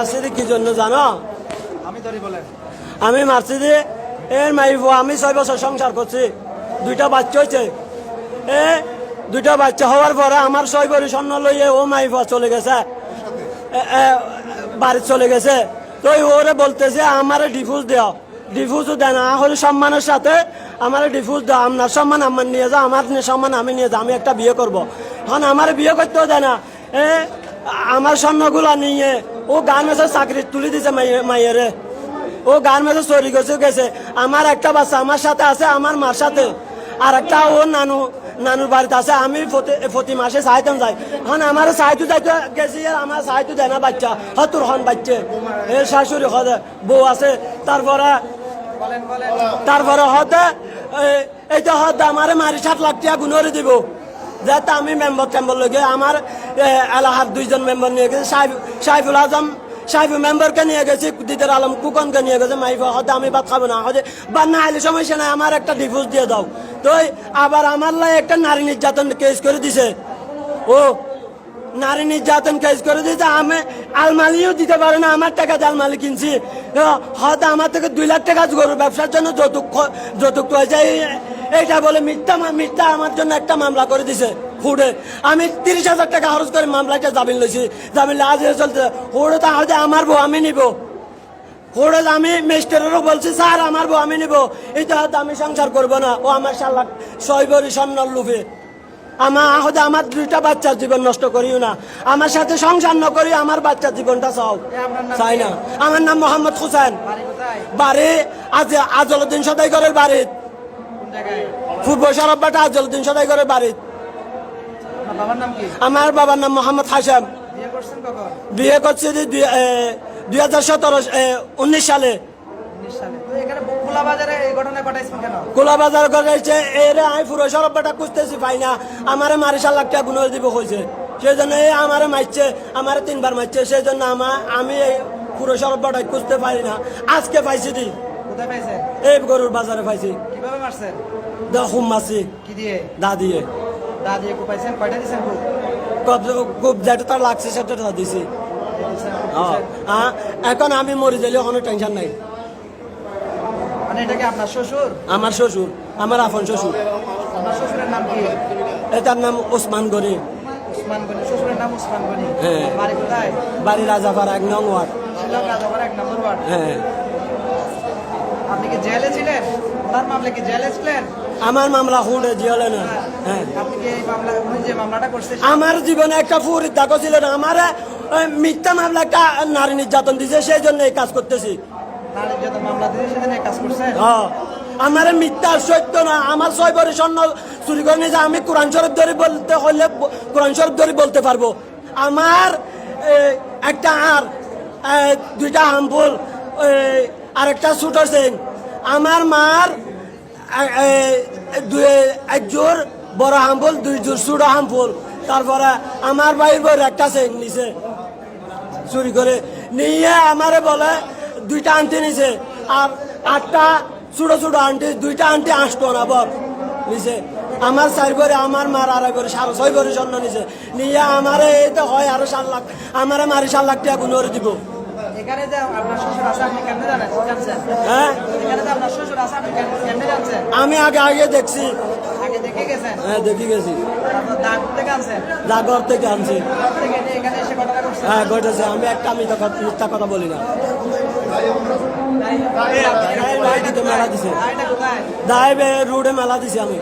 মারছি দি কি জন্য জানো? আমি মারছি এর মাইব আমি ছয় বছর সংসার করছি। দুইটা বাচ্চা হয়েছে এ দুইটা বাচ্চা হওয়ার পরে আমার ছয় বড়ি স্বর্ণ লইয়ে ও মাইব চলে গেছে। বাড়ি চলে গেছে। তো ওরে বলতেছে আমারে ডিফুজ দেও। ডিফুজও দেয় না। হলে সম্মানের সাথে আমার ডিফুজ দাও। আপনার সম্মান আমার নিয়ে যাও। আমার সম্মান আমি নিয়ে যাও। আমি একটা বিয়ে করব। এখন আমার বিয়ে করতেও দেয় না। এ আমার স্বর্ণগুলা নিয়ে ও গান মেসে চাকরি তুলে দিছে মাইয়ে- মাইয়েরে। ও গান মেসে চুরি গেছে গেছে। আমার একটা বাচ্চা আমার সাথে আছে আমার মার সাথে। আর একটা ও নানু নানুর বাড়িতে আছে, আমি প্রতি মাসে সাহায্য যাই এখন আমার সাহায্য যাইতে গেছি আমার সাহায্য দেয় না বাচ্চা হতুর হন বাচ্চা। এ, শাশুড়ি হদে বউ আছে তারপরে তারপরে হতে এ- এইটা হতে আমার মারি সাত লাখ টাকা গুণরে দিব। যাতে আমি মেম্বার টেম্বার লগে আমার এলাহার দুইজন মেম্বার নিয়ে গেছে সাহেব সাহেবুল আজম সাহেব মেম্বারকে নিয়ে গেছি দিদার আলম কুকনকে নিয়ে গেছে মাইফা হতে আমি ভাত খাব না হতে বা না হলে সমস্যা নাই আমার একটা ডিভোর্স দিয়ে দাও। তো আবার আমার লাই একটা নারী নির্যাতন কেস করে দিছে। ও নারী নির্যাতন কেস করে দিয়েছে আমি আলমালিও দিতে পারে না আমার টাকা আলমালি কিনছি। ও, হয়তো আমার থেকে দুই লাখ টাকা গরু ব্যবসার জন্য যৌতুক যৌতুক হয়েছে এইটা বলে মিথ্যা মিথ্যা আমার জন্য একটা মামলা করে দিছে হুড়ে। আমি তিরিশ হাজার টাকা খরচ করে মামলাটা জামিন লইছি। জামিন আজ চলতে ফুডে তো হয়তো আমার বউ আমি নিব। ফুডে আমি মিস্টারেরও বলছি স্যার আমার বউ আমি নিব। এটা হয়তো আমি সংসার করব না। ও আমার ছয় বড়ি স্বর্ণর লুভে। আমার হয়তো আমার দুইটা বাচ্চার জীবন নষ্ট করিও না। আমার সাথে সংসার ন করি আমার বাচ্চার জীবনটা চাও। চাই না। আমার নাম মোহাম্মদ হুসেন। বাড়ি আজ আজলুদ্দিন সদাইগরের বাড়ি। পূর্ব সরব্বাটা আজলুদ্দিন সদাইগরের বাড়ি আপনার বাবার নাম আমার বাবার নাম মোহাম্মদ হাসাম বিয়ে বিয়ে দুই- দুই হাজার সতেরো উনিশ সালে। করেছে এরে আমি পুরো সরব্বাটা খুঁজতেছি পাই না। আমারে মারিশাল লাখ টাকা গুণ দিব হয়েছে সেই জন্য এই আমারে মারছে আমারে তিনবার মারছে। সেই জন্য আমার আমি এই পুরো সরব্বাটা খুঁজতে পারি না। আজকে পাইছি দি। কোথায় পাইছেন এই গরুর বাজারে পাইছি। কীভাবে মারছেন? দা হুম মাছি কি দিয়ে? দা দিয়ে। দা দিয়ে কো পাইছেন? কয়টা দিছেন খুব খুব যেটা তার লাগছে সেটা দা দিছি। হ্যাঁ, এখন আমি মরে গেলে কোনো টেনশন নাই। মানে এটা কি আপনার শ্বশুর? আমার শ্বশুর আমার আপন শ্বশুর। আপনার শ্বশুরের নাম কি? এটার নাম ওসমান গরিব উসমান গনি। শ্বশুরের নাম উসমান গনি। হ্যাঁ। বাড়ি কোথায়? বাড়ি রাজাপাড়া এক নং ওয়ার্ড। রাজাবার এক নম্বর ওয়ার্ড। হ্যাঁ। কি জেলে ছিলেন? ওনার মামলা কি জেলে ছিলেন? আমার মামলা হুঁড়ে জিয়লে না। হ্যাঁ। আপনি কি এই মামলা উনি যে মামলাটা করছে আমার জীবনে একটা ফুর দেখো ছিল না। আমার মিথ্যা মামলা একটা নারী নির্যাতন দিছে সেই জন্য এই কাজ করতেছি। নারী যত মামলা দিয়ে সেদিন এই কাজ করছে হ্যাঁ আমার মিথ্যা সত্য না। আমার ছয় বড়ি স্বর্ণ চুরি করে নিয়ে আমি কোরআন শরীফ ধরে বলতে হলে কোরআন শরীফ ধরে বলতে পারব। আমার একটা আর দুইটা হামফুল আর একটা ছোট সিং আমার মার এক জোর বড় হামফুল দুই জোর ছোট হামফুল তারপরে আমার ভাইয়ের বউর একটা সিং নিছে। চুরি করে নিয়ে আমারে বলে, দুইটা আন্টি নিছে। আর আটটা ছোট ছোট আন্টি, দুইটা আন্টি আসতো না বর, নিছে। আমার চার করে আমার মার আড়াই করে সাড়ে ছয় করে স্বর্ণ নিছে। নিয়ে আমারে এই তো হয় আরও সাত লাখ, আমারে মারি সাত লাখ টাকা গুণরে দিব। এখানে যে আপনার শ্বশুর আছে আপনি কেমনে জানেন? হ্যাঁ? এখানে যে আপনার শ্বশুর আছে আপনি কেমনে- জানছেন? আমি আগে আগে দেখছি। আগে দেখে গেছেন? হ্যাঁ দেখি গেছি। দাগ থেকে আনছেন? জাগর থেকে আনছি। এখানে এসে ঘটনা হ্যাঁ ঘটেছে। আমি একটা আমি তো মিথ্যা কথা বলি না। মেলা দিছে। রোডে মেলা দিছি আমি।